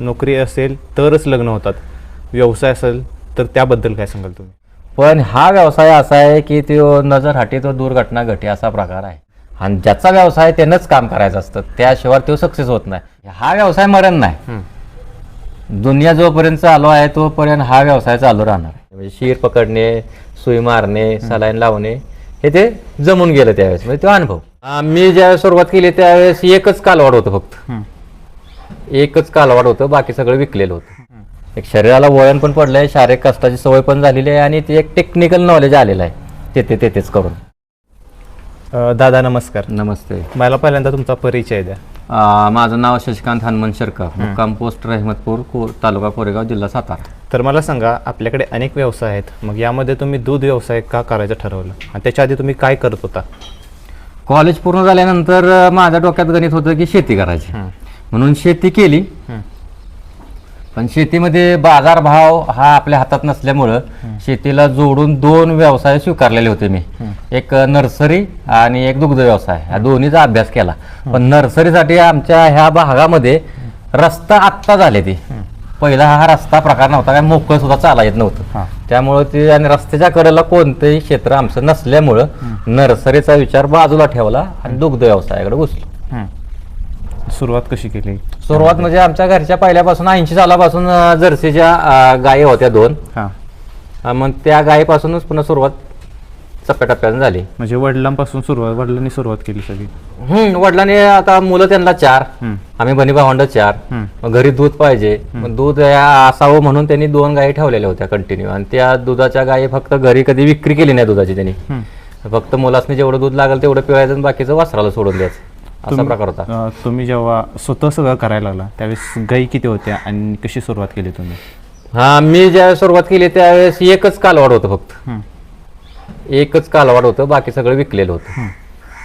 नोकरी असेल तरच लग्न होतात. व्यवसाय असेल तर त्याबद्दल काय सांगाल तुम्ही? पण हा व्यवसाय असा आहे की तो नजर हटी तो दुर्घटना घटी असा प्रकार आहे. आणि ज्याचा व्यवसाय त्यानंच काम करायचं असतं त्याशिवाय तो सक्सेस होत नाही. हा व्यवसाय मरण नाही. दुनिया जोपर्यंत चालू आहे तोपर्यंत हा व्यवसाय चालू राहणार आहे. म्हणजे शीर पकडणे सुई मारणे सलाईन लावणे हे ते जमून गेलं त्यावेळेस. म्हणजे तो अनुभव. मी ज्यावेळेस सुरुवात केली त्यावेळेस एकच कालवाड होतं फक्त. एकच कालवाड होतं बाकी सगळं विकलेलं होतं. एक शरीराला वळण पण पडलंय शारीरिक कष्टाची सवय पण झालेली आहे आणि ते एक टेक्निकल नॉलेज आलेलं आहे. तेथे तेथेच करून. अ, दादा नमस्कार. नमस्ते. मला पहिल्यांदा तुमचा परिचय द्या. आ, माझं नाव शशिकांत हनुमंत शर्का मुक्काम पोस्ट रहमतपूर को- तालुका कोरेगाव जिल्हा सातारा. तर मला सांगा आपल्याकडे अनेक व्यवसाय आहेत. मग यामध्ये तुम्ही दूध व्यवसाय का करायचं ठरवलं? आणि त्याच्या आधी तुम्ही काय करत होता? कॉलेज पूर्ण झाल्यानंतर अ, माझ्या डोक्यात गणित होतं की शेती करायची. म्हणून शेती केली. पण शेतीमध्ये बाजारभाव हा आपल्या हातात नसल्यामुळं शेतीला जोडून दोन व्यवसाय स्वीकारलेले होते मी. एक नर्सरी आणि एक दुग्ध व्यवसाय. ह्या दोन्हीचा अभ्यास केला. पण नर्सरीसाठी आमच्या ह्या भागामध्ये रस्ता आत्ता झाले ते. पहिला हा रस्ता प्रकार नव्हता काय मोकळं सुद्धा चाला येत नव्हतं. त्यामुळं ते आणि रस्त्याच्या कडेला कोणतंही क्षेत्र आमचं नसल्यामुळं नर्सरीचा विचार बाजूला ठेवला आणि दुग्ध व्यवसायाकडे घुसलो. सुरुवात कशी केली? सुरुवात म्हणजे आमच्या घरच्या पहिल्यापासून ऐंशी सालापासून जर्सीच्या गायी होत्या दोन. हां. मग त्या गायीपासूनच पुन्हा सुरुवात टप्प्याटप्प्याने झाली. म्हणजे वडिलांपासून सुरुवात वडिलांनी सुरुवात केली सगळी? हम्म वडिलांनी आता मुलं त्यांना चार हम्म. आम्ही बनी भावंड चार. हम्म. मग घरी दूध पाहिजे. मग दूध या- असावं म्हणून त्यांनी दोन गायी ठेवलेल्या होत्या कंटिन्यू आणि त्या दुधाच्या गायी फक्त घरी कधी विक्री केली नाही दुधाची त्यांनी. फक्त मुलासनी जेवढं दूध लागेल तेवढं पिवायचं आणि बाकीचं वासराला सोडून द्यायचं. असा प्रकार होता. अ, तुम्ही जेव्हा स्वतः सगळं करायला लागला त्यावेळेस गाई किती होत्या आणि कशी सुरुवात केली तुम्ही? हा मी ज्या सुरुवात केली त्यावेळेस एकच कालवाड होतं फक्त. एकच कालवाड होतं बाकी सगळं विकलेलं होतं.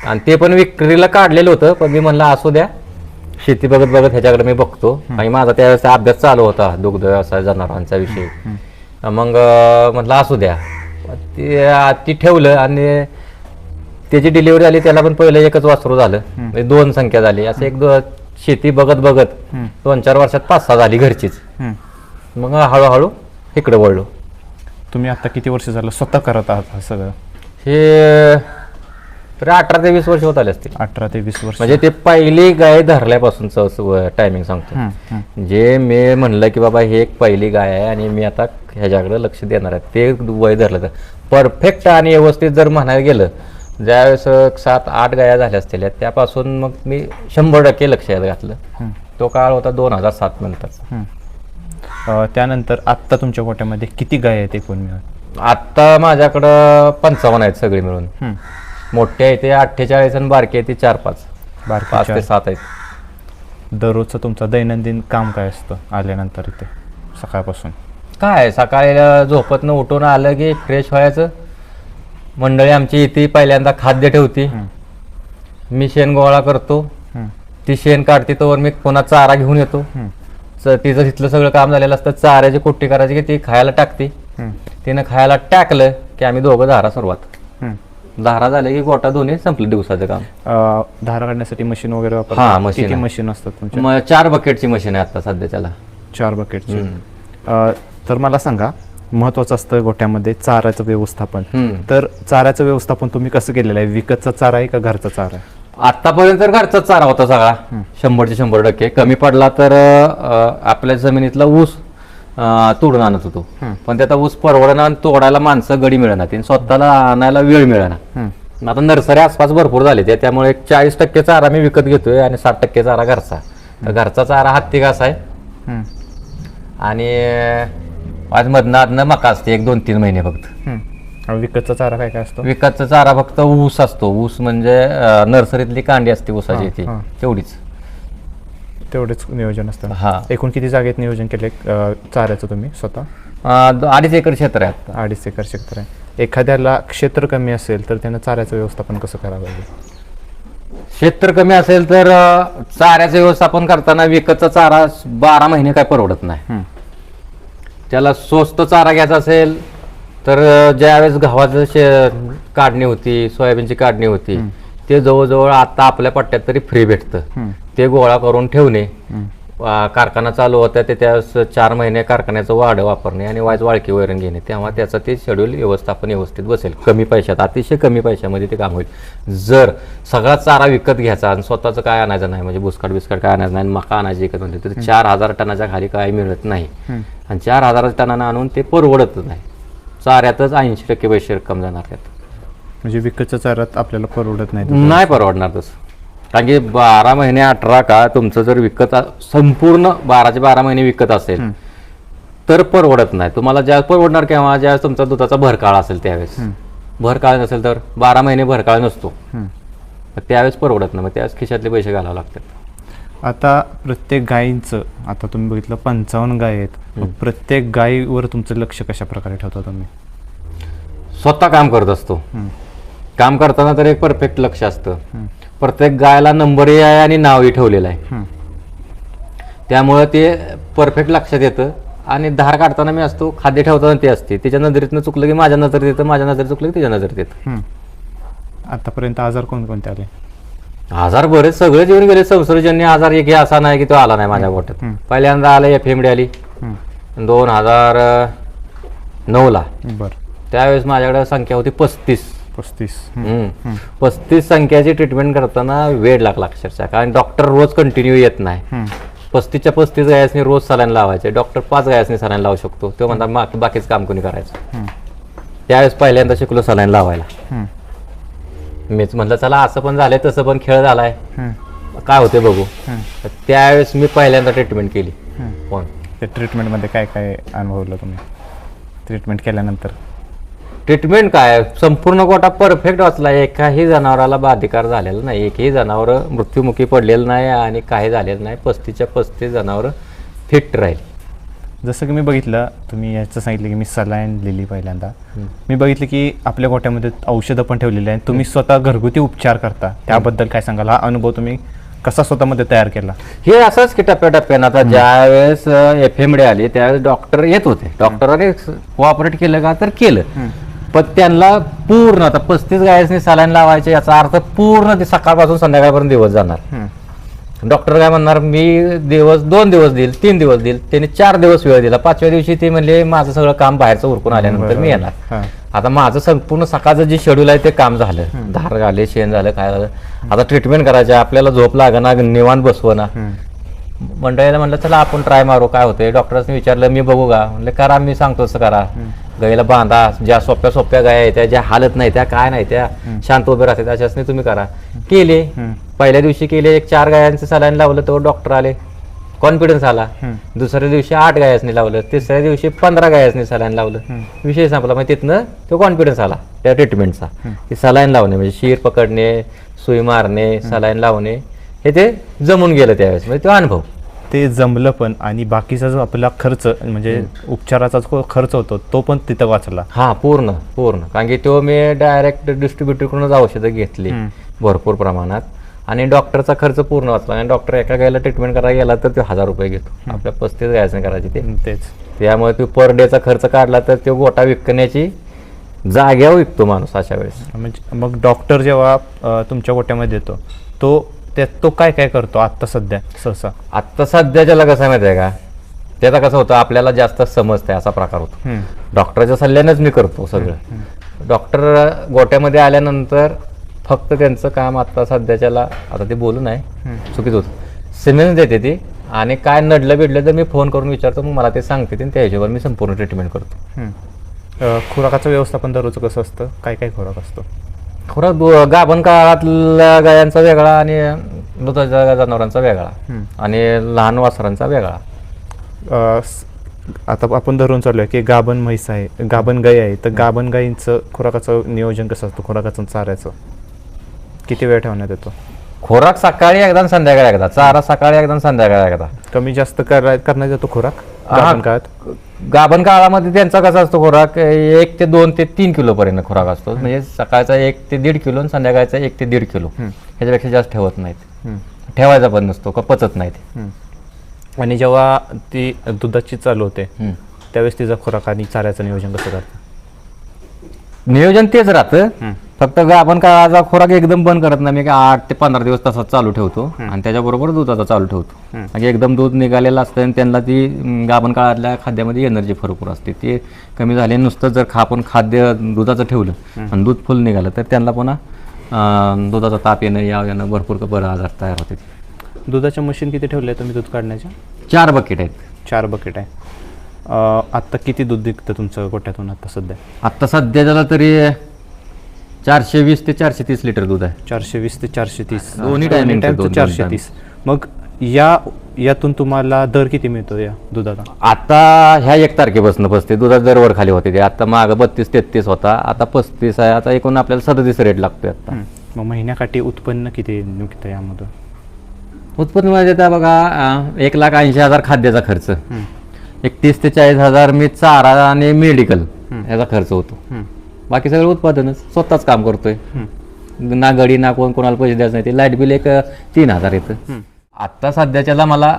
आणि ते पण विक्रीला काढलेलं होतं पण मी म्हणलं असू द्या शेती बघत बघत ह्याच्याकडे मी बघतो. आणि माझा त्यावेळेस अभ्यास चालू होता दुग्ध व्यवसाय जनावरांचा विषय. मग अं, म्हटलं असू द्या. ते ती ठेवलं आणि त्याची डिलिव्हरी आली त्याला पण पहिलं एकच वासरू झालं. म्हणजे दोन संख्या झाली. असं एक दो शेती बघत बघत दोन चार वर्षात पाच सहा झाली घरचीच. मग हळूहळू इकडे वळलो. तुम्ही आता किती वर्ष झालं स्वतः करत आहात हे सगळं? हे तरी अठरा ते वीस वर्ष होत आले असतील. अठरा ते वीस वर्ष. म्हणजे ते पहिली गाय धरल्यापासूनच टायमिंग सांगतो जे मी म्हणलं की बाबा हे एक पहिली गाय आहे आणि मी आता ह्याच्याकडे लक्ष देणार आहे. ते वय धरलं तर. परफेक्ट आणि व्यवस्थित जर म्हणायला गेलं ज्यावेळेस सात आठ गाया झाल्या असतील त्यापासून मग मी शंभर टक्के लक्ष घातलं. तो काळ होता दोन हजार सात नंतर. त्यानंतर आत्ता तुमच्या गोट्यामध्ये किती गाय आहेत एकूण मिळून? आत्ता माझ्याकडं पंचावन्न आहेत सगळी मिळून. मोठे आहे ते अठ्ठेचाळीस आणि बारके आहे ते चार पाच. बारके पाच. ते सात आहेत. दररोजचं तुमचं दैनंदिन काम काय असतं आल्यानंतर इथे सकाळपासून? काय सकाळी झोपतनं उठून आलं की फ्रेश व्हायचं. मंडळी आमची इथे पहिल्यांदा खाद्य ठेवती. मी शेण गोळा करतो. ती शेण काढते तोवर मी पुन्हा चारा घेऊन येतो. च- तिचं तिथलं सगळं काम झालेलं असतं. चाऱ्याची कुट्टी करायची की ती खायला टाकते. तिनं खायला टाकलं की आम्ही दोघं धारा सुरुवात. धारा झाले की गोटा दोन्ही संपलं दिवसाचं काम. अ, धारा काढण्यासाठी मशीन वगैरे हा, वापरतात मशीन किती आहे. मशीन असतात तुमच्या? मग चार बकेटची मशीन आहे आता सध्याच्याला चार बकेटची तर मला सांगा महत्वाचं असतं गोट्यामध्ये चाऱ्याचं व्यवस्थापन. तर चाऱ्याचं व्यवस्थापन तुम्ही कसं केलेलं आहे? विकतचा चारा आहे का घरचा चारा आहे? आतापर्यंत तर घरचाच चारा होता सगळा. शंभरचे शंभर टक्के. कमी पडला तर आपल्या जमिनीतला ऊस तोडून आणत होतो. पण त्याचा ऊस परवडना आणि तोडायला माणसं गडी मिळणार आणि स्वतःला आणायला वेळ मिळणार आता नर्सरी आसपास भरपूर झाले ते. त्यामुळे एक चाळीस टक्के चारा मी विकत घेतोय आणि साठ टक्के चारा घरचा. तर घरचा चारा हत्ती घास आहे आणि आज मधनं आधनं मका असते एक दोन तीन महिने फक्त. विकतचा चारा काय काय असतो? विकतचा चारा फक्त ऊस असतो. ऊस म्हणजे अं, नर्सरीतली कांडी असते ऊसाची ती. हा. तेवढीच. तेवढेच नियोजन असतं. हा. एकूण किती जागेत नियोजन केले चाऱ्याचं तुम्ही स्वतः? अं, द- अडीच एकर क्षेत्र आहे आता. अडीच एकर क्षेत्र आहे. एखाद्याला क्षेत्र कमी असेल तर त्यानं चाऱ्याचं व्यवस्थापन कसं करावं? लागेल क्षेत्र कमी असेल तर अं, चाऱ्याचं व्यवस्थापन करताना विकतचा चारा बारा महिने काय परवडत नाही. त्याला स्वस्त चारा घ्यायचा असेल तर ज्यावेळेस गव्हाचं शे काढणी होती सोयाबीनची काढणी होती ते जवळजवळ आता आपल्या पट्ट्यात तरी फ्री भेटतं. ते गोळा करून ठेवणे. कारखाना चालू होता ते त्यास चार महिने कारखान्याचं वाढ वापरणे आणि वायच वाळकी वैरण घेणे. तेव्हा त्याचं ते शेड्यूल व्यवस्थापन व्यवस्थित बसेल. कमी पैशात अतिशय कमी पैशामध्ये ते काम होईल. जर सगळा चारा विकत घ्यायचा आणि स्वतःचं काय आणायचं नाही म्हणजे बुसकाट बिस्काट काय आणायचं नाही आणि मका आणायची विकत म्हणजे तर चार हजार टनाच्या खाली काय मिळत नाही. आणि चार हजार टनानं आणून ते परवडतच नाही. चाऱ्यातच ऐंशी टक्के पैसे रक्कम जाणार त्यात. म्हणजे विकतच्या चारात आपल्याला परवडत नाही नाही परवडणार तसं. कारण की बारा महिने अठरा का तुमचं जर विकत संपूर्ण बाराचे बारा महिने विकत असेल तर परवडत नाही. तुम्हाला ज्या परवडणार केव्हा ज्या तुमचा दुधाचा भरकाळ असेल त्यावेळेस. भरकाळ नसेल तर बारा महिने भरकाळ नसतो. त्यावेळेस परवडत नाही. मग त्यावेळेस खिशातले पैसे घालावे लागतात. आता प्रत्येक गायींचं आता तुम्ही बघितलं पंचावन्न गाय आहेत. प्रत्येक गायीवर तुमचं लक्ष कशा प्रकारे ठेवता तुम्ही? स्वतः काम करत असतो. काम करताना तर एक परफेक्ट लक्ष असतं. प्रत्येक गायला नंबरही आहे आणि नावही ठेवलेलं आहे. त्यामुळं ते परफेक्ट लक्षात येतं. आणि धार काढताना मी असतो खाद्य ठेवताना ते असते. तिच्या नजरेतनं चुकलं की माझ्या नजरेत येतं माझ्या नजरेत चुकलं की तिच्या नजरेत येतं. हम्म. आतापर्यंत आजार कोणकोणते आले? आजार बरेच सगळे जेवण गेले. संसर्गजन्य आजार एक हे असा नाही की तो आला नाही माझ्या गोट्यात हम्म. पहिल्यांदा आला एफ एमडी आली. दोन हजार नऊला. बरं. त्यावेळेस माझ्याकडे संख्या होती पस्तीस. पस्तीस. पस्तीस संख्याची ट्रीटमेंट करताना वेळ लागला अक्षरशः. कारण डॉक्टर रोज कंटिन्यू येत नाही. पस्तीसच्या पस्तीस गायासनी रोज सलाईन लावायचे. डॉक्टर पाच गायासनी सलाईन लावू शकतो. तो म्हणतात बाकी बाकीचं काम कोणी करायचं. त्यावेळेस पहिल्यांदा शिकलो सलाईन लावायला. मीच म्हटलं चला असं पण झालंय तसं पण खेळ झालाय. काय होते बघू. त्यावेळेस मी पहिल्यांदा ट्रीटमेंट केली. पण ट्रीटमेंटमध्ये काय काय अनुभवलं तुम्ही? ट्रीटमेंट केल्यानंतर? ट्रीटमेंट काय? संपूर्ण गोटा परफेक्ट वाचला एकाही जनावराला बाधिकार झालेला नाही. एकही जनावर मृत्युमुखी पडलेलं नाही आणि काही झालेलं नाही. पस्तीसच्या पस्तीस जनावर फिट राहील. जसं की मी बघितलं तुम्ही याचं सांगितलं की मी सलाईन लिहिली पहिल्यांदा. मी बघितलं की आपल्या गोट्यामध्ये औषधं पण ठेवलेली आहेत. तुम्ही स्वतः घरगुती उपचार करता. त्याबद्दल काय सांगाल? हा अनुभव तुम्ही कसा स्वतःमध्ये तयार केला? हे असंच की टप्प्याटप्प्यानं आता ज्यावेळेस एफ एम डी आली त्यावेळेस डॉक्टर येत होते. डॉक्टरांनी कोऑपरेट केलं का तर केलं. पण त्यांना पूर्ण आता पस्तीस गायसनी सलाईन लावायचे याचा अर्थ पूर्ण ते सकाळपासून संध्याकाळपर्यंत दिवस जाणार. डॉक्टर काय म्हणणार मी दिवस दोन दिवस देईल तीन दिवस देईल त्याने चार दिवस वेळ दिला. पाचव्या दिवशी ते म्हणले माझं सगळं काम बाहेरचं उरकून आल्यानंतर मी येणार. आता माझं संपूर्ण सकाळचं जे शेड्यूल आहे ते काम झालं. धार झाले शेण झालं काय झालं. आता ट्रीटमेंट करायचं आपल्याला झोप लागणार निवांत बसवणार. मंडळीला म्हणलं चला आपण ट्राय मारू काय होतंय? डॉक्टरने विचारलं मी बघू का? म्हणलं करा मी सांगतो तसं करा. गाईला बांधा ज्या सोप्या सोप्या गाय आहेत त्या ज्या हालत नाही त्या काय नाही त्या शांत उभे राहतात त्याच्यासनी तुम्ही करा. केले. पहिल्या दिवशी केले एक चार गायांचं सलाईन लावलं तर डॉक्टर आले. कॉन्फिडन्स आला. दुसऱ्या दिवशी आठ गायासनी लावलं तिसऱ्या दिवशी पंधरा गायासनी सलाईन लावलं. विषय संपला. म्हणजे तिथनं तो कॉन्फिडन्स आला त्या ट्रीटमेंटचा की सलाईन लावणे म्हणजे शिर पकडणे सुई मारणे सलाईन लावणे हे ते जमून गेलं त्यावेळेस. म्हणजे तो अनुभव. ते जमलं पण आणि बाकीचा जो आपला खर्च म्हणजे उपचाराचा जो खर्च होतो तो पण तिथं वाचला. हा पूर्ण पूर्ण. कारण की तो मी डायरेक्ट डिस्ट्रीब्युटरकडूनच औषधं घेतली भरपूर प्रमाणात. आणि डॉक्टरचा खर्च पूर्ण वाचला. आणि डॉक्टर एका गायला ट्रीटमेंट करायला गेला तर तो हजार रुपये घेतो. आपल्या पस्तीस गायचं करायची ते. तेच. त्यामुळे तो पर डेचा खर्च काढला तर तो गोटा विकण्याची जाग्यावर विकतो माणूस अशा वेळेस. म्हणजे मग डॉक्टर जेव्हा तुमच्या गोट्यामध्ये येतो तो त्या तो काय काय करतो आत्ता सध्या सहसा? आत्ता सध्याच्याला कसं आहे माहिती आहे का त्याचा कसं होतं आपल्याला जास्त समजतंय असा प्रकार होतो. डॉक्टरच्या सल्ल्यानेच मी करतो सगळं. डॉक्टर गोट्यामध्ये आल्यानंतर फक्त त्यांचं काम आता सध्याच्याला आता ते बोलू नाही चुकीच होतं. सिमेंट देते ती आणि काय नडलं बिडलं तर मी फोन करून विचारतो मग मला ते सांगते ते आणि त्या हिशोबावर मी संपूर्ण ट्रीटमेंट करतो. खुराकाचं व्यवस्थापन दररोजचं कसं असतं? काय काय खुराक असतो? खरं दो- गाभण काळातल्या गायांचा वेगळा आणि दुधाच्या जनावरांचा वेगळा. आणि लहान वासरांचा वेगळा. अ, स- आता आपण धरून चाललोय की गाभण म्हैस आहे गाभण गाय आहे. तर गाभण गायींचं खुराकाचं नियोजन कसं असतं? खुराकाचं चाऱ्याचं? किती वेळ ठेवण्यात येतो? खोराक सकाळी एकदा आणि संध्याकाळी एकदा. चारा सकाळी एकदा आणि संध्याकाळी एकदा. कमी जास्त करा करण्यात येतो खुराक? गाभण काळात? गाभण काळामध्ये त्यांचा कसा असतो खोराक? एक ते दोन ते तीन किलो पर्यंत खोराक असतो. म्हणजे सकाळचा एक ते दीड किलो आणि संध्याकाळचा एक ते दीड किलो. ह्याच्यापेक्षा जास्त ठेवत नाहीत. ठेवायचा पण नसतो का पचत नाही ते हम्म. आणि जेव्हा ती दुधाची चालू होते. त्यावेळेस तिचा खुराक आणि चाऱ्याचं नियोजन कसं करतं नियोजन तेच राहतं. फक्त गाभण काळाचा खोराक एकदम बंद करत नाही. मी काय आठ ते पंधरा दिवस तसाच चालू ठेवतो. आणि त्याच्याबरोबर दुधाचा चालू ठेवतो. म्हणजे एकदम दूध निघालेलं असतं आणि त्यांना ती गाभण काळातल्या खाद्यामध्ये एनर्जी भरपूर असते. ते कमी झाले नुसतं जर खा आपण खाद्य दुधाचं ठेवलं आणि दूध फुल निघालं तर त्यांना पुन्हा दुधाचा ताप येणं या येणं भरपूर बरं आजार तयार होते दुधाच्या मशीन किती ठेवले तुम्ही दूध काढण्याच्या? चार बकेट आहेत. चार बकेट आहे. आत्ता किती दूध निघतं तुमचं गोट्यातून आता सध्या? आत्ता सध्याच्याला तरी चारशे वीस ते चारशे तीस लिटर दूध आहे. चारशे वीस ते चारशे तीस. दोन्ही timing चे टाइमचं चारशे तीस. मग या यातून तुम्हाला दर किती मिळतो या दुधाचा? आता ह्या एक तारखेपासून पस्तीस दुधाचा दर वर खाली होते ते. आता मागं बत्तीस तेहतीस होता. आता पस्तीस आहे. आता एकूण आपल्याला सदतीस रेट लागतोय आता. हं. मग महिन्याकाठी उत्पन्न किती निघतं यामधून? उत्पन्न म्हणजे आता बघा अं, एक लाख ऐंशी हजार खाद्याचा खर्च. एक तीस ते चाळीस हजार मी चारा आणि मेडिकल ह्याचा खर्च होतो. बाकी सगळं उत्पादनच. स्वतःच काम करतोय. ना गडी ना कोण कोणाला पैसे द्यायचं नाही. ते लाइट बिल एक तीन हजार येतं. आत्ता सध्याच्याला मला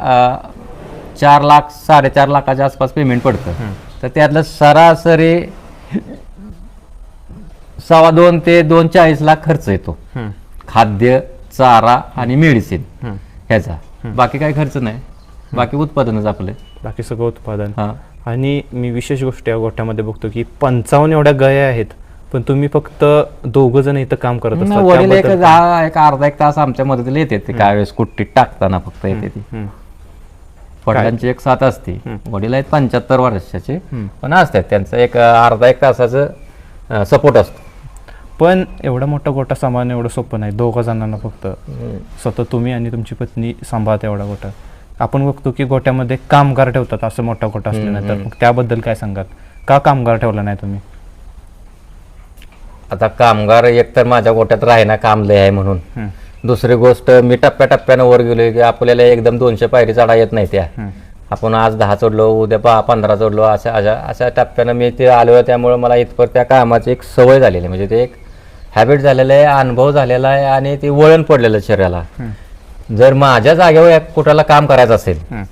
चार लाख साडेचार लाखाच्या आसपास पेमेंट पडतं. तर त्यातलं सरासरी सव्वा दोन ते दोन चाळीस लाख खर्च येतो. खाद्य चारा आणि मेडिसिन. ह्याचा. बाकी काही खर्च नाही. बाकी उत्पादनच आपले बाकी सगळं उत्पादन. हा. आणि मी विशेष गोष्ट या गोठ्यामध्ये बघतो की पंचावन्न एवढ्या गाया आहेत पण तुम्ही फक्त दोघ जण इथं काम करत वडील एक त्याबद्दल- दहा एक अर्धा एक तास आमच्या मदतीला येते ते काय वेळेस कुट्टीत टाकताना फक्त येते ती. हं. वडिलांची एक साथ असते. वडील आहेत पंच्याहत्तर वर्षाचे. पण असतात त्यांचं एक अं, अर्धा एक तासाचं सपोर्ट असतो. पण एवढा मोठा गोटा सांभाळणं एवढं सोपं नाही. दोघा जणांना फक्त. स्वतः तुम्ही आणि तुमची पत्नी सांभाळता एवढा गोटा आपण बघतो की गोट्यामध्ये कामगार ठेवतात असं मोठा गोटा असल्यानंतर मग त्याबद्दल काय सांगाल का कामगार ठेवला नाही तुम्ही आता कामगार एक तर माझ्या गोट्यात राहिना काम लय आहे म्हणून. दुसरी गोष्ट मी टप्प्याटप्प्यानं वर गेलोय की आपल्याला एकदम दोनशे पायरी चढा येत नाही त्या. आपण आज दहा चढलो उद्या पहा पंधरा चढलो अशा अशा अशा टप्प्यानं मी ते आलो त्यामुळे मला इथपर त्या कामाची एक सवय झालेली. म्हणजे ते एक हॅबिट झालेलं आहे अनुभव झालेला आहे आणि ते वळण पडलेलं शरीराला. जर माझ्या जागेवर कुठाला काम करायचं असेल हं.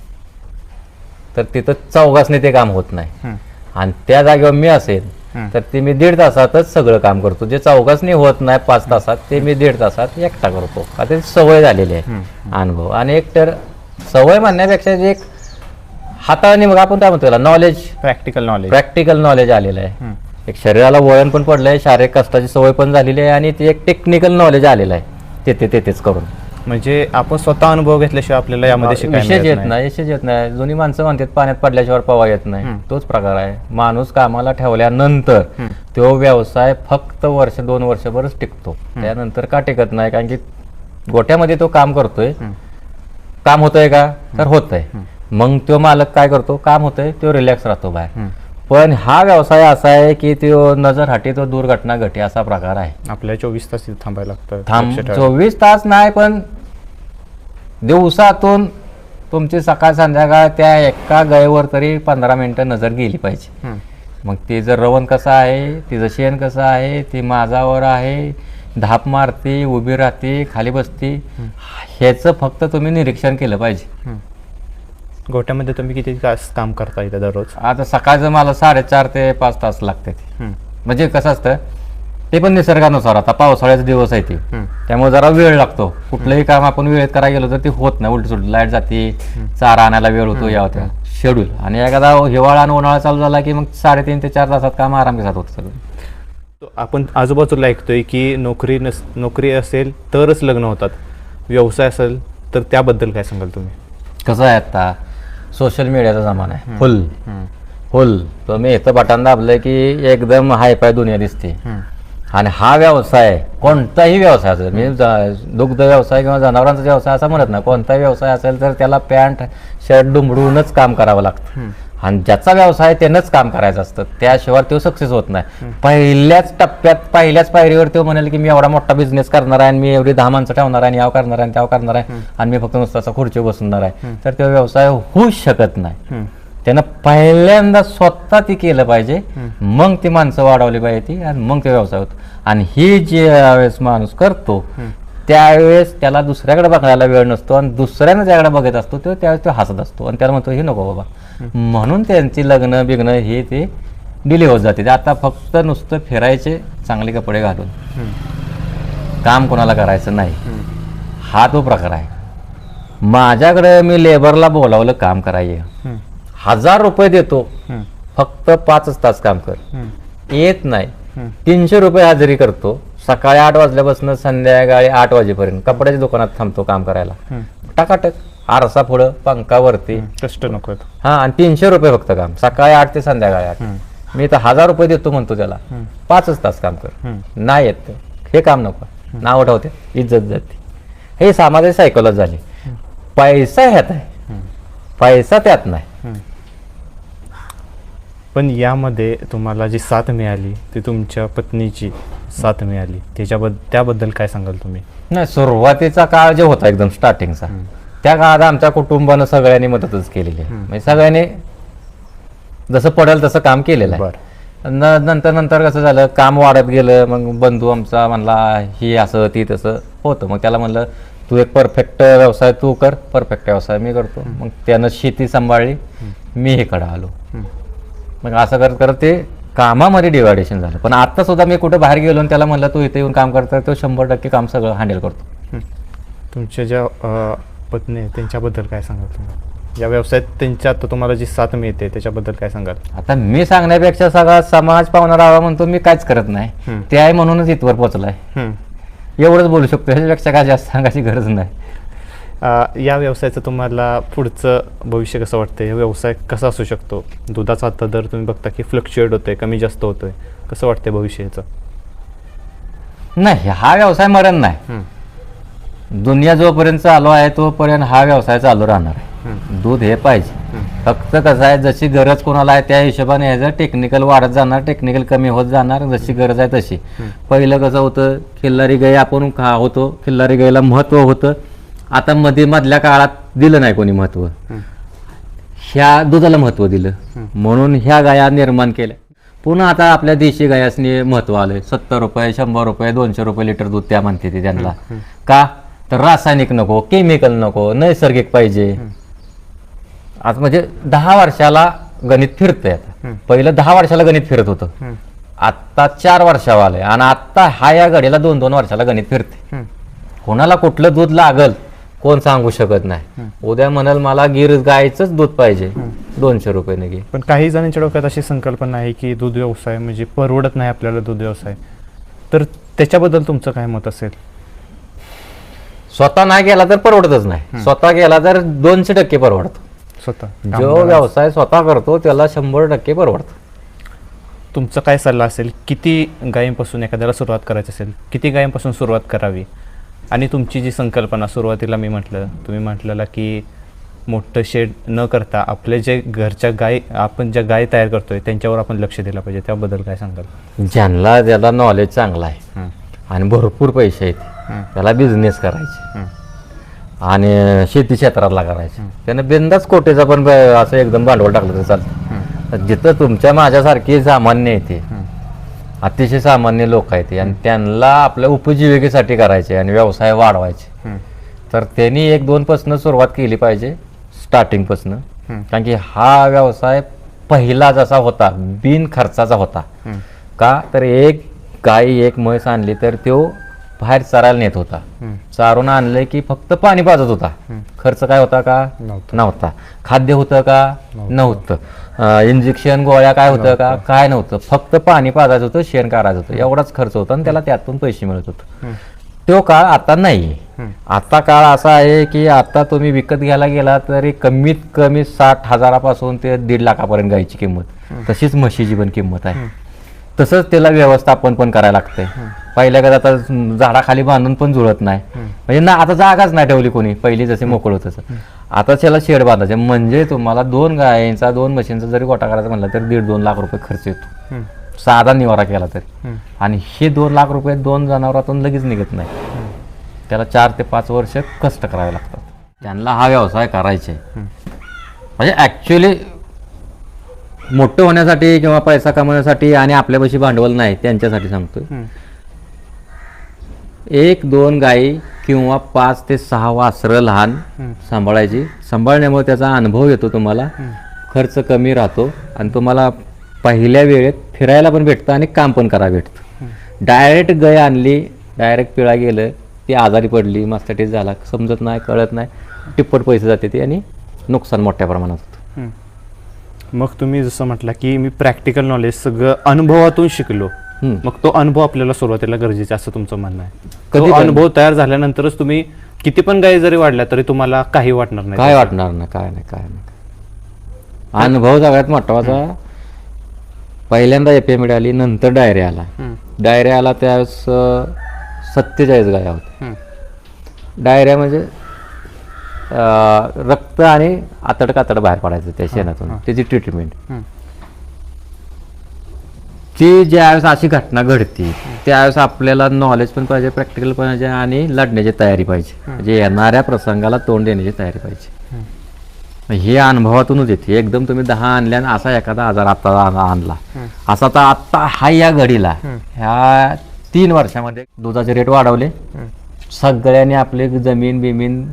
तर तिथं चौघासने ते काम होत नाही. हं. आणि त्या जागेवर मी असेल. तर ते मी दीड तासातच सगळं काम करतो. जे चौघासनी होत नाही पाच तासात ते मी दीड तासात एकटा करतो. का ते सवय झालेली आहे अनुभव. आणि एक तर सवय म्हणण्यापेक्षा जे एक हाताने मग आपण काय म्हणतो त्याला knowledge practical knowledge practical knowledge आलेलं आहे. एक शरीराला वळण पण पडलं आहे शारीरिक कष्टाची सवय पण झालेली आहे आणि ते एक टेक्निकल नॉलेज आलेलं आहे. तेथे तेथेच करून. म्हणजे आपण स्वतः अनुभव घेतल्याशिवाय आपल्याला यामध्ये शिकायला विशेष येत नाही. विशेष येत नाही. जुनी माणसं म्हणतात पाण्यात पडल्याशिवाय पवा येत नाही. तोच प्रकार आहे. माणूस कामाला ठेवल्यानंतर तो व्यवसाय फक्त वर्ष दोन वर्षभरच टिकतो. त्यानंतर का टिकत नाही? कारण की गोट्यामध्ये तो काम करतोय. काम होतंय का? तर होतंय. मग तो मालक काय करतो? काम होतंय तो रिलॅक्स राहतो बाहेर. पण हा व्यवसाय असा आहे की तो नजर हटी तो दुर्घटना घटी असा प्रकार आहे आपल्याला चोवीस तास तिथे थांबायला लागतं थांब. चोवीस तास नाही पण दिवसातून तुमची सकाळ संध्याकाळ त्या एका गायीवर तरी पंधरा मिनिटं नजर गेली पाहिजे. मग ते जर रवण कसं आहे तिचं शेण कसं आहे ती माझावर आहे धाप मारते उभी राहते खाली बसते ह्याचं फक्त तुम्ही निरीक्षण केलं पाहिजे. गोट्यामध्ये तुम्ही किती तास काम करता इथं दररोज? आता सकाळचं मला साडेचार ते पाच तास लागते. म्हणजे कसं असतं ते पण निसर्गानुसार आता पावसाळ्याचा दिवस आहे ते. त्यामुळे जरा वेळ लागतो. कुठलंही काम आपण वेळेत करायला गेलो तर ते होत नाही. उलट सुलट लाइट जाते चारा आणायला वेळ होतो या होत्या. शेड्यूल आणि एखादा हिवाळा आणि उन्हाळा चालू झाला की मग साडेतीन ते चार तासात काम आराम घेतात होतं सगळं. आपण आजूबाजूला ऐकतोय की नोकरी नस नोकरी असेल तरच लग्न होतात. व्यवसाय असेल तर त्याबद्दल काय सांगाल तुम्ही? कसं आहे आता? सोशल मीडियाचा जमाना आहे. फुल. फुल. तर मी इथं बटन दाबलं की एकदम हाय पाय दुनिया दिसते. आणि हा व्यवसाय कोणताही व्यवसाय असेल मी दुग्ध व्यवसाय किंवा जनावरांचा व्यवसाय असं म्हणत नाही. कोणताही व्यवसाय असेल तर त्याला पॅन्ट शर्ट डुंबडूनच काम करावं लागतं. आणि ज्याचा व्यवसाय आहे त्यानंच काम करायचं असतं. त्याशिवाय तो सक्सेस होत नाही. पहिल्याच टप्प्यात पहिल्याच पायरीवर तो म्हणेल की मी एवढा मोठा बिझनेस करणार आहे आणि मी एवढी दहा माणसं ठेवणार आहे आणि याव करणार आहे आणि त्याव करणार आहे आणि मी फक्त नुसताचा खुर्ची बसणार आहे. तर तो व्यवसाय होऊच शकत नाही. त्यानं पहिल्यांदा स्वतः ती केलं पाहिजे. मग ती माणसं वाढवली पाहिजे ती आणि मग ते व्यवसाय होतो. आणि ही जे वेळेस माणूस करतो त्यावेळेस त्याला दुसऱ्याकडे बघायला वेळ नसतो आणि दुसऱ्यानं ज्याकडे बघत असतो तो त्यावेळेस तो हसत असतो आणि त्याला म्हणतो हे नको बाबा. म्हणून त्यांची लग्न बिग्न हे ते डिले होत जाते. ते आता फक्त नुसतं फिरायचे चांगले कपडे घालून. काम कोणाला करायचं नाही. हा तो प्रकार आहे. माझ्याकडे मी लेबरला बोलावलं काम कराय हजार रुपये देतो. फक्त पाचच तास काम कर. येत नाही. तीनशे रुपये हजेरी करतो. सकाळी आठ वाजल्यापासून संध्याकाळी आठ वाजेपर्यंत कपड्याच्या दुकानात थांबतो काम करायला. टाकाटक आरसा पुढं पंखावरती कष्ट नको. हा आणि तीनशे रुपये फक्त काम. सकाळी आठ ते संध्याकाळी आठ. मी तर हजार रुपये देतो म्हणतो त्याला. पाचच तास काम कर. नाही येत. हे काम नको. नाव ठेवते. इज्जत जाते. हे सामाजिक सायकोलॉजी झाली. पैसा ह्यात आहे. पैसा त्यात नाही. पण यामध्ये तुम्हाला जी साथ मिळाली ती तुमच्या पत्नीची साथ मिळाली. त्याच्याबद्दल त्याबद्दल काय सांगाल तुम्ही? नाही सुरुवातीचा काळ जे होता एकदम स्टार्टिंगचा त्या काळात आमच्या कुटुंबानं सगळ्यांनी मदतच केलेली आहे. म्हणजे सगळ्यांनी जसं पडेल तसं काम केलेलं आहे. नंतर नंतर कसं झालं काम वाढत गेलं मग बंधू आमचा म्हणला ही असं ती तसं होतं. मग त्याला म्हणलं तू एक परफेक्ट व्यवसाय तू कर परफेक्ट व्यवसाय मी करतो. मग त्यानं शेती सांभाळली. मी इकडं आलो. मग असं करत करत ते कामामध्ये डिवायडेशन झालं. पण आता सुद्धा मी कुठे बाहेर गेलो आणि त्याला म्हणलं तू इथे येऊन काम करता तो शंभर टक्के काम सगळं हँडल करतो. तुमच्या ज्या अ, पत्नी आहे त्यांच्याबद्दल काय सांगाल तुम्ही? या व्यवसायात त्यांच्या आता तुम्हाला जी साथ मिळते त्याच्याबद्दल काय सांगाल? आता मी सांगण्यापेक्षा सगळा समाज पाहुणा राहावा म्हणतो मी काहीच करत नाही. हम्म. ते आहे म्हणूनच इथवर पोचलाय हम्म. एवढंच बोलू शकतो ह्याच्यापेक्षा काय जास्त सांगायची गरज नाही. या व्यवसायाचं तुम्हाला पुढचं भविष्य कसं वाटतं हे व्यवसाय कसा असू शकतो? दुधाचा आता दर तुम्ही बघता की फ्लक्च्युएट होतोय कमी जास्त होतोय. कसं वाटतंय भविष्याचं नाही हा व्यवसाय मरण नाही. दुनिया जोपर्यंत चालू आहे तोपर्यंत हा व्यवसाय चालू राहणार आहे. दूध हे पाहिजे. फक्त कसं आहे जशी गरज कोणाला आहे त्या हिशोबाने ह्याचं टेक्निकल वाढत जाणार टेक्निकल कमी होत जाणार जशी गरज आहे तशी. पहिलं कसं होतं खिल्लारी गाई आपण खा होतो खिल्लारी गाईला महत्त्व होतं. आता मध्ये मधल्या काळात दिलं नाही कोणी महत्त्व ह्या दुधाला महत्त्व दिलं. म्हणून ह्या गाया निर्माण केल्या. पुन्हा आता आपल्या देशी गायासनी महत्त्व आलंय. सत्तर रुपये शंभर रुपये दोनशे रुपये लिटर दूध त्या म्हणते ते त्यांना. का? तर रासायनिक नको केमिकल नको नैसर्गिक पाहिजे. आज म्हणजे दहा वर्षाला गणित फिरतंय आता. पहिलं दहा वर्षाला गणित फिरत होतं. आत्ता चार वर्षावर आलंय. आणि आत्ता हा या गाडीला दोन दोन वर्षाला गणित फिरते कोणाला कुठलं दूध लागल कोण सांगू शकत नाही. उद्या म्हणाल मला गिर गायचंच दूध पाहिजे. दोनशे रुपये घे. पण काही जणांच्या डोक्यात अशी संकल्पना आहे की दूध व्यवसाय म्हणजे परवडत नाही आपल्याला दूध व्यवसाय. तर त्याच्याबद्दल तुमचं काय मत असेल? स्वतः नाही गेला तर परवडतच नाही. स्वतः गेला तर दोनशे टक्के परवडतो. स्वतः. जो व्यवसाय स्वतः करतो त्याला शंभर टक्के परवडतो. तुमचा काय सल्ला असेल? किती गायींपासून एखाद्याला सुरुवात करायची असेल? किती गायींपासून सुरुवात करावी? आणि तुमची जी संकल्पना सुरुवातीला मी म्हटलं तुम्ही म्हटलेला की मोठं शेड न करता आपले जे घरच्या गाय आपण ज्या गाय तयार करतोय त्यांच्यावर आपण लक्ष दिलं पाहिजे. त्याबद्दल काय सांगाल? ज्यांना ज्याला नॉलेज चांगलं आहे आणि भरपूर पैसे आहेत त्याला बिझनेस करायचे. आणि शेती क्षेत्रातला करायचे त्यानं बिंदाच कोटेचा पण असं एकदम भांडवल टाकलं तर चालतं. जिथं तुमच्या माझ्यासारखी सामान्य येते अतिशय सामान्य लोक आहेत. आणि त्यांना आपल्या उपजीविकेसाठी करायचे आणि व्यवसाय वाढवायचे. तर त्यांनी एक दोन पासून सुरुवात केली पाहिजे स्टार्टिंगपासून कारण की हा व्यवसाय पहिला जसा होता बिन खर्चाचा होता. का? तर एक गाय एक म्हैस आणली तर तो बाहेर चरायला नेत होता. चारून आणले की फक्त पाणी पाजत होता. खर्च काय होता का. नव्हता. खाद्य होतं का? नव्हतं. इंजेक्शन गोळ्या काय होतं का? काय नव्हतं? फक्त पाणी पाजायचं होतं शेण काढायचं होतं. एवढाच खर्च होता आणि त्याला त्यातून पैसे मिळत होते. तो काळ आता नाही. आता काळ असा आहे की आता तुम्ही विकत घ्यायला गेला तरी कमीत कमी साठ हजारापासून ते दीड लाखापर्यंत गायची किंमत. तशीच म्हशीची पण किंमत आहे. तसंच त्याला व्यवस्थापन पण करायला लागतंय. पहिल्या का आता झाडाखाली बांधून पण जुळत नाही. म्हणजे ना आता जागाच नाही ठेवली कोणी. पहिली जसे मोकळ होतं आता त्याला शेड बांधायचे. म्हणजे तुम्हाला दोन गायींचा दोन म्हशींचा जरी गोटा करायचा म्हणला तर दीड दोन लाख रुपये खर्च येतो. साधा निवारा केला तरी. आणि हे दोन लाख रुपये दोन जनावरातून लगेच निघत नाही. त्याला चार ते पाच वर्ष कष्ट करावे लागतात. त्यांना हा व्यवसाय करायचे म्हणजे ॲक्च्युली मोठं होण्यासाठी किंवा पैसा कमवण्यासाठी आणि आपल्यापाशी भांडवल नाही त्यांच्यासाठी सांगतोय. एक दोन गायी किंवा पाच ते सहा वासरं लहान सांभाळायची. सांभाळण्यामुळे त्याचा अनुभव येतो तुम्हाला. खर्च कमी राहतो आणि तुम्हाला पहिल्या वेळेत फिरायला पण भेटतं आणि काम पण करायला भेटतं. डायरेक्ट गय आणली डायरेक्ट पिळा गेलं ती आजारी पडली मास्टरटीस झाला समजत नाही कळत नाही टिप्पट पैसे जाते ते आणि नुकसान मोठ्या प्रमाणात होतं. मग तुम्ही जसं म्हटलं की मी प्रॅक्टिकल नॉलेज सगळं अनुभवातून शिकलो. मग तो अनुभव आपल्याला सुरुवातीला गरजेचा असं तुमचं म्हणणं आहे. कधी तो. अनुभव तयार झाल्यानंतरच तुम्ही किती पण गायी जरी वाढल्या तरी तुम्हाला काही वाटणार नाही. काय वाटणार ना काय नाही काय नाही. अनुभव सगळ्यात महत्त्वाचा पहिल्यांदा एपी मिळाली नंतर डायरी आला. डायरी आला त्यावेळेस सत्तेचाळीस गाया होत्या. डायऱ्या म्हणजे रक्त आणि आतड कातड बाहेर पडायचं त्या शेणातून त्याची ट्रीटमेंट. ती ज्यावेळेस अशी घटना घडते त्यावेळेस आपल्याला नॉलेज पण पाहिजे प्रॅक्टिकल पाहिजे आणि लढण्याची तयारी पाहिजे. म्हणजे येणाऱ्या प्रसंगाला तोंड देण्याची तयारी पाहिजे. हे. अनुभवातूनच येते. एकदम तुम्ही दहा आणल्या आणि असा एखादा आजार आता आणला. असा तर आत्ता हा या घडीला. ह्या तीन वर्षामध्ये दुधाचे रेट वाढवले. सगळ्यांनी आपली जमीन बिमीन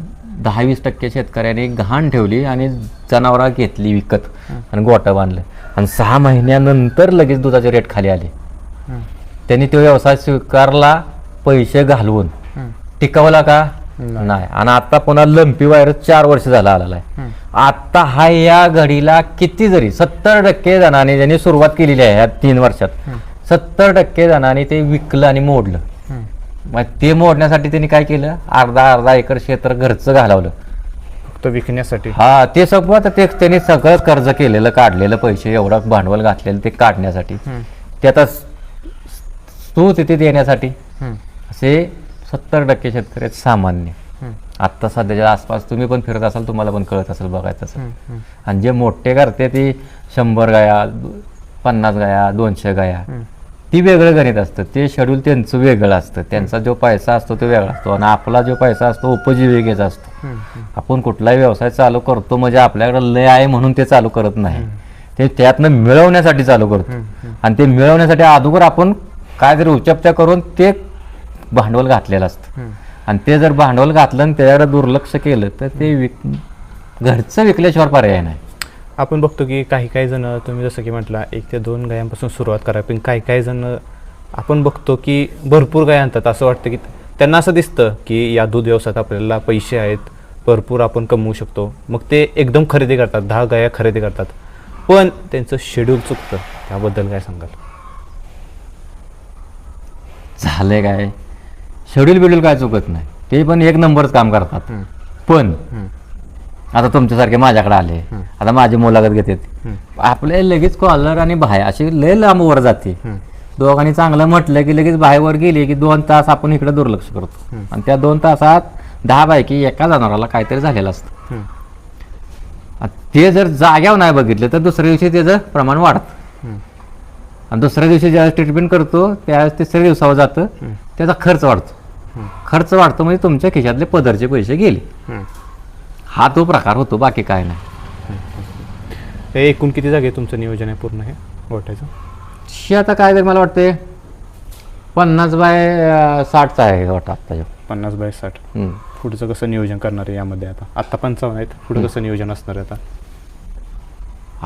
दहा वीस टक्के शेतकऱ्यांनी घाण ठेवली आणि जनावरा घेतली विकत आणि गोटं बांधलं. आणि सहा महिन्यानंतर लगेच दुधाचे रेट खाली आले. त्यांनी तो व्यवसाय स्वीकारला पैसे घालवून. टिकवला का? नाही. आणि आता पुन्हा लंपी व्हायरस चार वर्ष झाला आलेला आहे. आता हा या घडीला किती जरी सत्तर टक्के जणांनी ज्यांनी सुरुवात केलेली आहे या तीन वर्षात सत्तर टक्के जणांनी ते विकलं आणि मोडलं. मग ते मोडण्यासाठी त्यांनी काय केलं? अर्धा अर्धा एकर क्षेत्र घरचं घालवलं. फक्त विकण्यासाठी हा ते सगळं आता ते त्यांनी सगळं कर्ज केलेलं काढलेलं पैसे एवढं भांडवल घातलेलं ते काढण्यासाठी. ते आता तू तिथे देण्यासाठी. असे सत्तर टक्के शेतकरी सामान्य. आत्ता सध्याच्या आसपास तुम्ही पण फिरत असाल तुम्हाला पण कळत असेल बघायचं असेल. आणि जे मोठे करते ती शंभर गाया पन्नास गाया दोनशे गाया. ती वेगळं गणित असतं. ते शेड्यूल त्यांचं वेगळं असतं. त्यांचा जो पैसा असतो तो वेगळा असतो. आणि आपला जो पैसा असतो उपजीविकेचा असतो. आपण कुठलाही व्यवसाय चालू करतो म्हणजे आपल्याकडे लय आहे म्हणून ते चालू करत नाही. ते त्यातनं मिळवण्यासाठी चालू करतो. आणि ते मिळवण्यासाठी अगोदर आपण काहीतरी उच्चपच्या करून ते भांडवल घातलेलं असतं. आणि ते जर भांडवल घातलं आणि त्याच्याकडे दुर्लक्ष केलं तर ते विक घरचं विकल्याशिवाय पर्याय नाही. आपण बघतो की काही काही जण तुम्ही जसं की म्हटलं एक ते दोन गायांपासून सुरुवात करा पण काही काही जण आपण बघतो की भरपूर गाय आणतात. असं वाटतं की त्यांना असं दिसतं की या दूध व्यवसायात आपल्याला पैसे आहेत भरपूर आपण कमवू शकतो. मग ते एकदम खरेदी करतात दहा गाया खरेदी करतात. पण त्यांचं शेड्यूल चुकतं. त्याबद्दल काय सांगाल? झालंय काय? शेड्यूल बिड्यूल काय चुकत नाही. ते पण एक नंबरच काम करतात. पण आता तुमच्यासारखे माझ्याकडे आले. आता माझी मुलाखत घेतात आपले लगेच कॉलर आणि बाहेर अशी लय लांब वर जाते. दोघांनी चांगलं म्हटलं की लगेच बाहेर गेली की दोन तास आपण इकडे दुर्लक्ष करतो. आणि त्या दोन तासात दहा पैकी एका जनावराला काहीतरी झालेलं असतं. ते जर जाग्यावर नाही बघितलं तर दुसऱ्या दिवशी त्याचं प्रमाण वाढतं. आणि दुसऱ्या दिवशी ज्यावेळेस ट्रीटमेंट करतो त्यावेळेस तिसऱ्या दिवसावर जातं. त्याचा खर्च वाढतो. खर्च वाढतो म्हणजे तुमच्या खिशातले पदरचे पैसे गेले. हा तो प्रकार होतो बाकी काय नाही. हे एकूण किती जागे तुमचं नियोजन आहे पूर्ण हे? गोठ्याचं? शी आता काय तरी मला वाटते पन्नास बाय अं, साठचा आहे वाटतं आत्ताच्या. पन्नास बाय साठ. हम्म. पुढचं कसं नियोजन करणार आहे यामध्ये आता? आत्ता पंचावन्न आहेत पुढं कसं नियोजन असणार आहे आता?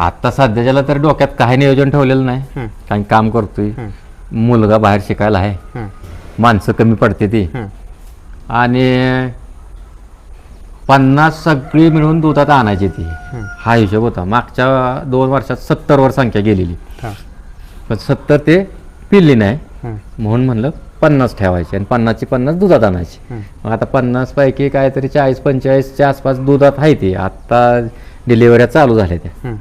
आता सध्याच्याला तर डोक्यात काही नियोजन ठेवलेलं नाही. हम्म. कारण काम करतोय. मुलगा बाहेर शिकायला आहे. माणसं कमी पडते ती. आणि पन्नास सगळी मिळून दुधात आणायची ती. हा हिशोब होता. मागच्या दोन वर्षात सत्तर वर संख्या गेलेली. पण सत्तर ते पिल्ली नाही. म्हणून म्हणलं पन्नास ठेवायची आणि पन्नासची पन्नास दुधात आणायची. आता पन्नास पैकी काहीतरी चाळीस पंचेचाळीसच्या आसपास दुधात आहे ती. आत्ता डिलिव्हऱ्या चालू झाल्या त्या.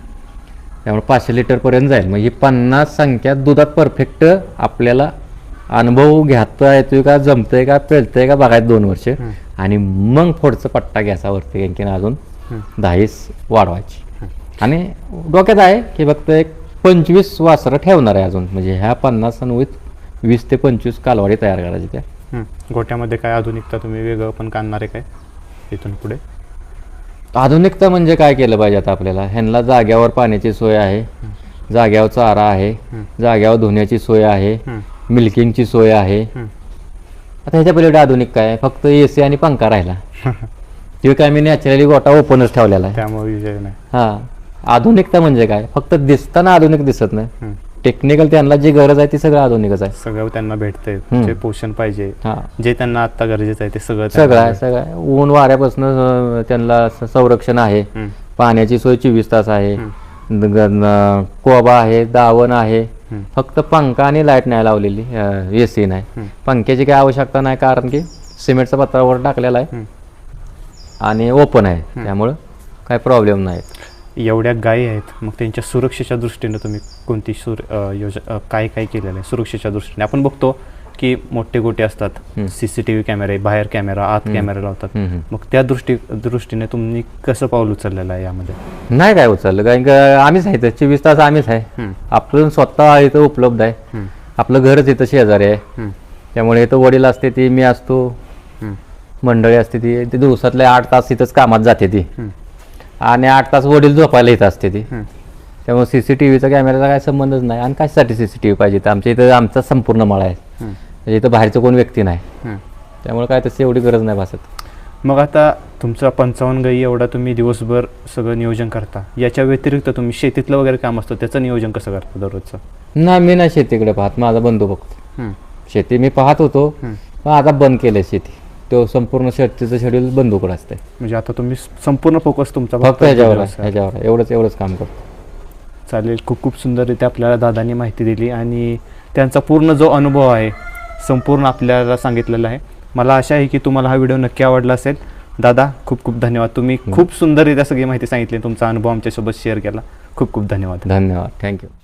त्यामुळे पाचशे लिटरपर्यंत जाईल. मग ही पन्नास संख्या दुधात परफेक्ट आपल्याला अनुभव घेता येतोय का जमतंय का पेलतंय का बघायचं दोन वर्ष. आणि मग पुढचं पट्टा घ्यायचा वरती आणखीन अजून दहावीस वाढवायची. आणि डोक्यात आहे की फक्त एक पंचवीस वासरं ठेवणार आहे अजून. म्हणजे ह्या पन्नास आणि वीस ते पंचवीस कालवाडी तयार करायची त्या. गोट्यामध्ये काय आधुनिकता तुम्ही वेगळं पण काढणार आहे काय? इथून पुढे? आधुनिकता म्हणजे काय केलं पाहिजे आता आपल्याला? ह्यांना जाग्यावर पाण्याची सोय आहे. जाग्यावर चारा आहे. जाग्यावर धुण्याची सोय आहे. मिल्किंगची सोय आहे. आता ह्याच्या पलीकडे आधुनिक काय? फक्त ए सी आणि पंखा राहिला. ते काय मी नॅचरली गोटा ओपनच ठेवलेला आहे. त्यामुळे विजय नाही. हा. आधुनिकता म्हणजे काय? फक्त दिसताना आधुनिक दिसत नाही. हम्म. टेक्निकल त्यांना जी गरज आहे ती सगळं आधुनिकच आहे. सगळं त्यांना भेटतंय. हम्म. जे पोषण पाहिजे हा. जे त्यांना आता गरजेचं आहे ते सगळं सगळं त्यांना आहे सगळं आहे. ऊन वाऱ्यापासून अं, त्यांना स- संरक्षण आहे. हम्म. पाण्याची सोय चोवीस तास आहे. ग- न- कोबा आहे दावण आहे. फक्त पंखा आणि लाइट नाही लावलेली ए सी नाही. पंख्याची काही आवश्यकता नाही कारण की सिमेंटचा पत्रावर टाकलेला आहे. आणि ओपन आहे. त्यामुळं काही प्रॉब्लेम नाही. एवढ्या गायी आहेत मग त्यांच्या सुरक्षेच्या दृष्टीने तुम्ही कोणती सुर योजना काय काय केलेलं आहे सुरक्षेच्या दृष्टीने? आपण बघतो की मोठे गोटे असतात हम्म. सी सी टी व्ही कॅमेरे बाहेर कॅमेरा आत कॅमेरा लावतात. मग त्या दृष्टी दृष्टीने तुम्ही कसं पाऊल उचललेलं आहे यामध्ये नाही काय उचललं कारण का आम्हीच आहे इथं चोवीस तास आम्हीच आहे. आपलं स्वतः इथं उपलब्ध आहे. आपलं घरच इथं शेजारी आहे. त्यामुळे इथं वडील असते ती मी असतो. मंडळी असते ती ते दिवसातले आठ तास इथंच कामात जाते ती. आणि आठ तास वडील झोपायला इथं असते ती. त्यामुळे सी सी टी व्हीचा कॅमेराचा काय संबंधच नाही आणि कशासाठी सी सी टी व्ही पाहिजे तर आमच्या इथं आमचा संपूर्ण मळा आहे. म्हणजे इथं बाहेरचं कोण व्यक्ती नाही. त्यामुळे काय तशी एवढी गरज नाही भासत मग आता तुमचा पंचावन्न गाई एवढा तुम्ही दिवसभर सगळं नियोजन करता याच्या व्यतिरिक्त तुम्ही शेतीतलं वगैरे काम असतं त्याचं नियोजन कसं करता दररोजचं नाही मी नाही शेतीकडे पाहत माझा बंधू बघतो. शेती मी पाहत होतो. पण आता बंद केलं शेती तो संपूर्ण शेतीचं शेड्यूल बंदूकडे असते म्हणजे आता तुम्ही संपूर्ण फोकस तुमचा फक्त ह्याच्यावर आहे व्यवसाय. ह्याच्यावर आहे. एवढंच एवढंच काम करतो चालेल खूप खूप सुंदररीत्या आपल्याला दादांनी माहिती दिली आणि त्यांचा पूर्ण जो अनुभव आहे संपूर्ण आपल्याला सांगितलेला आहे. मला आशा आहे की तुम्हाला हा व्हिडिओ नक्की आवडला असेल. दादा खूप खूप धन्यवाद. तुम्ही खूप सुंदररित्या सगळी माहिती सांगितली तुमचा अनुभव आमच्यासोबत शेअर केला. खूप खूप धन्यवाद. धन्यवाद. थँक्यू